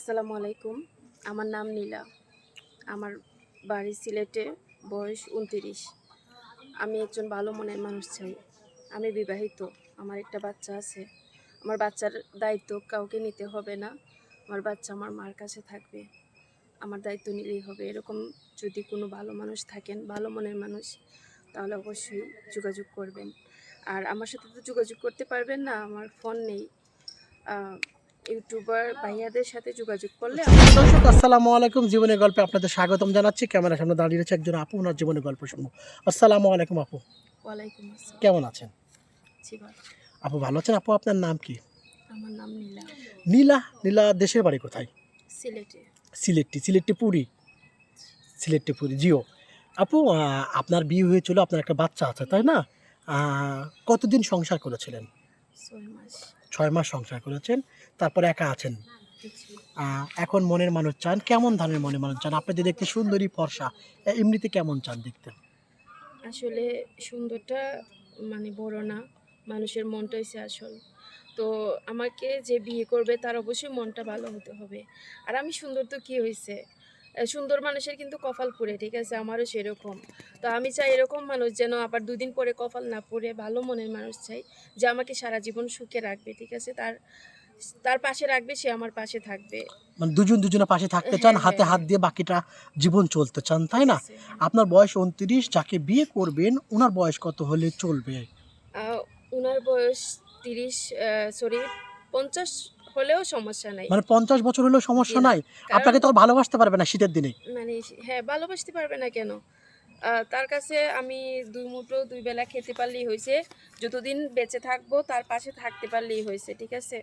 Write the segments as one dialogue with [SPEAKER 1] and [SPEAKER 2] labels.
[SPEAKER 1] আসসালামু আলাইকুম। আমার নাম নীলা। আমার বাড়ি সিলেটে বয়স উনতিরিশ। আমি একজন ভালো মনের মানুষ চাই। আমি বিবাহিত। আমার একটা বাচ্চা আছে। আমার বাচ্চার দায়িত্ব কাউকে নিতে হবে না। আমার বাচ্চা আমার মার কাছে থাকবে। আমার দায়িত্ব নিলেই হবে। এরকম যদি কোনো ভালো মানুষ থাকেন, ভালো মনের মানুষ, তাহলে অবশ্যই যোগাযোগ করবেন। আর আমার সাথে তো যোগাযোগ করতে পারবেন না। আমার ফোন নেই। ইউটিউবার ভাইয়াদের সাথে যোগাযোগ করলে
[SPEAKER 2] দর্শক আসসালামু আলাইকুম। জীবনের গল্পে আপনাদের স্বাগতম জানাচ্ছি। ক্যামেরার সামনে দাঁড়িয়ে রয়েছে একজন আপু ওনার জীবনের গল্প শুনব। আসসালামু আলাইকুম আপু।
[SPEAKER 1] ওয়ালাইকুম আসসালাম।
[SPEAKER 2] কেমন আছেন?
[SPEAKER 1] জি ভালো।
[SPEAKER 2] আপু ভালো আছেন? আপু আপনার নাম কি?
[SPEAKER 1] আমার নাম নীলা।
[SPEAKER 2] নীলা? নীলা দেশের বাড়ি কোথায়?
[SPEAKER 1] সিলেটে।
[SPEAKER 2] সিলেটটি সিলেটটি পুরী সিলেটটি পুরী জিও। আপু আপনার বিয়ে হয়েছিল আপনার একটা বাচ্চা আছে তাই না? কতদিন সংসার করেছিলেন?
[SPEAKER 1] ছয় মাস।
[SPEAKER 2] ছয় মাস সংসার করেছেন। তারপর একা আছেন। এখন মনের মানুষ চান, কেমন ধরনের মনের মানুষ চান? আপনি যে দেখতে সুন্দরী ফর্সা এমনিতে কেমন চান দেখতে?
[SPEAKER 1] আসলে সুন্দরটা মানে বড় না, মানুষের মনটা হচ্ছে আসল তো আমাকে যে বিয়ে করবে তার অবশ্যই মনটা ভালো হতে হবে। আর আমি সুন্দর তো কী হয়েছে সুন্দর মানুষের কিন্তু কপাল পুড়ে, ঠিক আছে? আমারও সেরকম। তো আমি চাই এরকম মানুষ যেন আবার দুদিন পরে কপাল না পুড়ে, ভালো মনের মানুষ চাই, যে আমাকে সারা জীবন সুখে রাখবে, ঠিক আছে? তার তার পাশে রাখবে সে আমার পাশে থাকবে।
[SPEAKER 2] মানে দুজন দুজনের পাশে থাকতে চান
[SPEAKER 1] হ্যাঁ,
[SPEAKER 2] হাতে
[SPEAKER 1] হ্যাঁ,
[SPEAKER 2] হাত দিয়ে বাকিটা জীবন চলতে চান তাই না? আপনার বয়স উনত্রিশ যাকে বিয়ে করবেন ওনার বয়স কত হলে চলবে?
[SPEAKER 1] ওনার বয়স তিরিশ সরি পঞ্চাশ হলেও সমস্যা নাই।
[SPEAKER 2] মানে পঞ্চাশ বছর হলেও সমস্যা নাই? আপনাকে তো ভালোবাসতে পারবে না শীতের দিনে?
[SPEAKER 1] মানে হ্যাঁ ভালোবাসতে পারবে না কেন? তার কাছে আমি দুই মুঠো দুই বেলা খেতে পারলেই হয়েছে। যতদিন বেঁচে থাকব তার পাশে থাকতে পারলেই হয়েছে ঠিক আছে?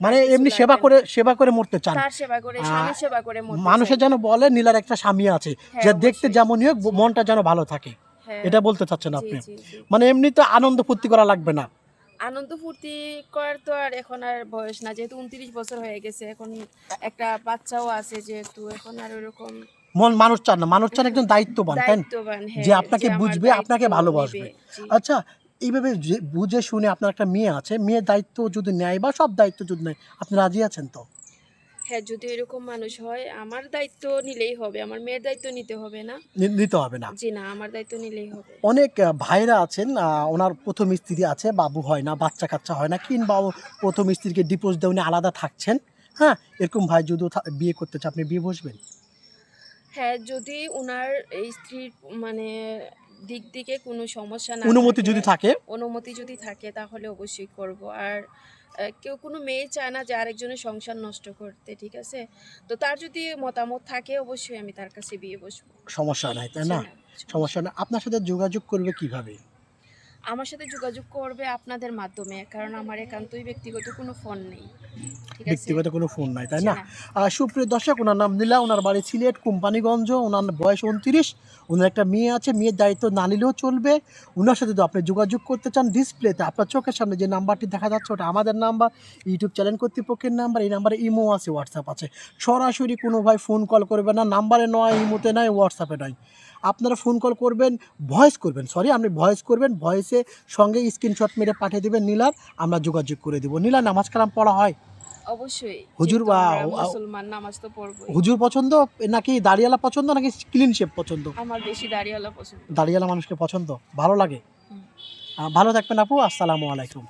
[SPEAKER 2] মানে এমনি সেবা করে সেবা করে মরতে চান?
[SPEAKER 1] তার সেবা করে স্বামী সেবা করে মরতে
[SPEAKER 2] মানুষের যেন বলে নীলার একটা স্বামী আছে
[SPEAKER 1] হ্যাঁ,
[SPEAKER 2] যে দেখতে। যেমনই হোক মনটা যেন ভালো থাকে।
[SPEAKER 1] হ্যাঁ,
[SPEAKER 2] এটা বলতে চাচ্ছেন আপনি। মানে এমনি তো আনন্দ ফুর্তি করা লাগবে না।
[SPEAKER 1] আনন্দ ফুর্তি করার তো আর এখন আর বয়স না যেহেতু উনত্রিশ বছর হয়ে গেছে এখন একটা বাচ্চাও আছে যেহেতু এখন আর ওরকম
[SPEAKER 2] মন মানুষ চান না। মানুষ চান একজন দায়িত্ববান তাই না?
[SPEAKER 1] হ্যাঁ,
[SPEAKER 2] যে আপনাকে বুঝবে, আপনাকে ভালোবাসবে। আচ্ছা এইভাবে বুঝে শুনে আপনার একটা মেয়ে আছে মেয়ের দায়িত্ব যদি নেয় বা সব দায়িত্ব যদি নেয় আপনি রাজি আছেন তো?
[SPEAKER 1] হ্যাঁ যদি এরকম মানুষ হয় আমার দায়িত্ব নিলেই হবে আমার মেয়ের দায়িত্ব নিতে হবে না।
[SPEAKER 2] নিতে হবে না।
[SPEAKER 1] জি না আমার দায়িত্ব নিলেই হবে।
[SPEAKER 2] অনেক ভাইরা আছেন ওনার প্রথম স্ত্রী আছে বাবু হয় না বাচ্চা কাচ্চা হয় না কিংবা প্রথম স্ত্রীকে ডিপোজ উনি আলাদা থাকছেন। হ্যাঁ এরকম ভাই যদি বিয়ে করতে চান আপনি বিয়ে বসবেন?
[SPEAKER 1] হ্যাঁ যদি ওনার এই স্ত্রীর মানে দিক দিকে কোনো সমস্যা না
[SPEAKER 2] অনুমতি যদি থাকে
[SPEAKER 1] অনুমতি যদি থাকে তাহলে অবশ্যই করব। আর কেউ কোনো মেয়ে চায় না যে আরেকজনের সংসার নষ্ট করতে ঠিক আছে? তো তার যদি মতামত থাকে অবশ্যই আমি তার কাছে বিয়ে বসবো।
[SPEAKER 2] সমস্যা নাই তাই না?
[SPEAKER 1] না,
[SPEAKER 2] সমস্যা না আপনার সাথে যোগাযোগ করবে কীভাবে?
[SPEAKER 1] আমার সাথে যোগাযোগ করবে আপনাদের মাধ্যমে কারণ আমার একান্তই ব্যক্তিগত কোনো ফোন নেই।
[SPEAKER 2] ব্যক্তিগত কোনো ফোন নাই তাই না? সুপ্রিয় দর্শক ওনার নাম নীলা ওনার বাড়ি সিলেট কোম্পানিগঞ্জ ওনার বয়স উনত্রিশ ওনার একটা মেয়ে আছে মেয়ের দায়িত্ব না নিলেও চলবে। ওনার সাথে যদি আপনি যোগাযোগ করতে চান ডিসপ্লেতে আপনার চোখের সামনে যে নাম্বারটি দেখা যাচ্ছে ওটা আমাদের নাম্বার ইউটিউব চ্যানেল কর্তৃপক্ষের নাম্বার এই নাম্বারে ইমো আছে হোয়াটসঅ্যাপ আছে। সরাসরি কোনো ভাই ফোন কল করবে না নাম্বারে নয় ইমোতে নয় হোয়াটসঅ্যাপে নয়। আপনারা ফোন কল করবেন ভয়েস করবেন সরি আপনি ভয়েস করবেন ভয়েসে সঙ্গে স্ক্রিনশট মেরে পাঠিয়ে দেবেন নীলার আমরা যোগাযোগ করে দেবো। নীলা নামাজ কালাম পড়া হয়?
[SPEAKER 1] অবশ্যই
[SPEAKER 2] হুজুর বা-
[SPEAKER 1] মুসলমান নামাজ তো পড়ব
[SPEAKER 2] হুজুর পছন্দ? নাকি দাড়িয়ালা পছন্দ নাকি ক্লিন শেপ পছন্দ?
[SPEAKER 1] আমার বেশি দাড়িওয়ালা পছন্দ।
[SPEAKER 2] দাড়িয়ালা মানুষকে পছন্দ? ভালো লাগে? ভালো থাকবেন আপু আসসালামু আলাইকুম।